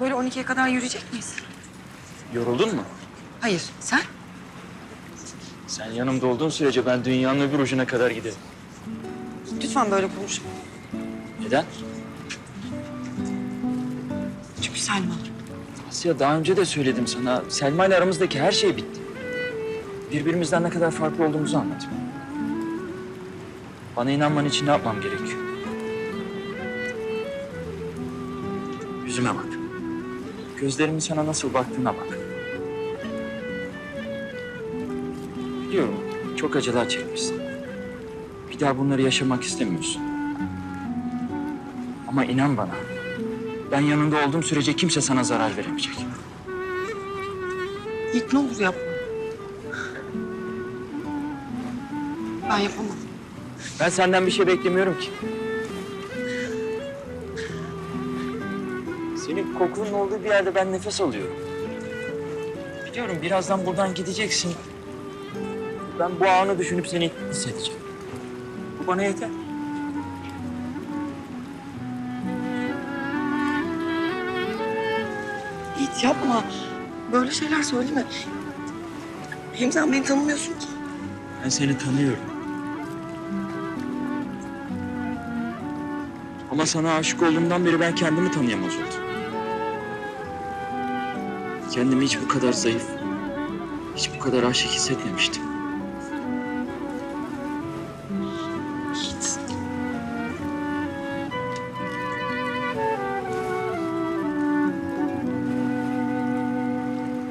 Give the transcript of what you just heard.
Böyle 12'ye kadar yürüyecek miyiz? Yoruldun mu? Hayır. Sen? Sen yanımda olduğun sürece ben dünyanın öbür ucuna kadar giderim. Lütfen böyle konuşma. Neden? Çünkü Selma. Asya daha önce de söyledim sana. Selma ile aramızdaki her şey bitti. Birbirimizden ne kadar farklı olduğumuzu anladım. Bana inanman için ne yapmam gerekiyor? Yüzüme bak. Gözlerimin sana nasıl baktığına bak. Biliyorum çok acılar çekmişsin. Bir daha bunları yaşamak istemiyorsun. Ama inan bana. Ben yanında olduğum sürece kimse sana zarar veremeyecek. Yiğit ne olur yapma. Ben yapamam. Ben senden bir şey beklemiyorum ki. Senin kokunun olduğu bir yerde ben nefes alıyorum. Biliyorum birazdan buradan gideceksin. Ben bu anı düşünüp seni hissedeceğim. Bu bana yeter. Yiğit yapma. Böyle şeyler söyleme. Hem sen beni tanımıyorsun ki. Ben seni tanıyorum. Ama sana aşık olduğumdan beri ben kendimi tanıyamaz oldum. Kendimi hiç bu kadar zayıf, hiç bu kadar aşık hissetmemiştim.